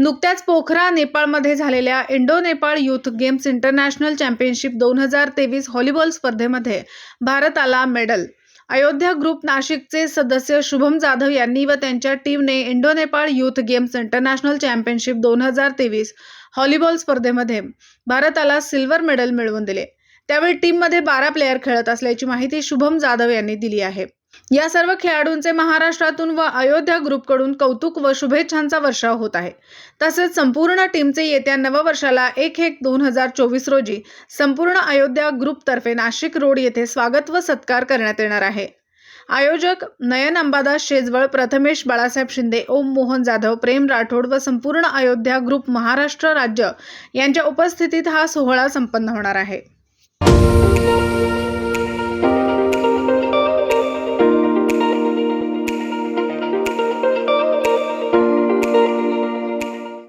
नुकत्याच पोखरा नेपाळमध्ये झालेल्या Indo Nepal youth games international championship दोन हजार तेवीस व्हॉलीबॉल स्पर्धेमध्ये भारताला मेडल. अयोध्या ग्रुप नाशिकचे सदस्य शुभम जाधव यांनी व त्यांच्या टीमने Indo Nepal youth games international championship दोन हजार तेवीस व्हॉलीबॉल स्पर्धेमध्ये भारताला सिल्वर मेडल मिळवून दिले. त्यावेळी टीममध्ये बारा प्लेयर खेळत असल्याची माहिती शुभम जाधव यांनी दिली आहे. या सर्व खेळाडूंचे महाराष्ट्रातून व अयोध्या ग्रुपकडून कौतुक व शुभेच्छांचा वर्षाव होत आहे. तसेच संपूर्ण टीमचे येत्या नववर्षाला एक एक दोन हजार चोवीस रोजी संपूर्ण अयोध्या ग्रुपतर्फे नाशिक रोड येथे स्वागत व सत्कार करण्यात येणार आहे. आयोजक नयन अंबादास शेजवळ प्रथमेश बाळासाहेब शिंदे ओम मोहन जाधव प्रेम राठोड व संपूर्ण अयोध्या ग्रुप महाराष्ट्र राज्य यांच्या उपस्थितीत हा सोहळा संपन्न होणार आहे.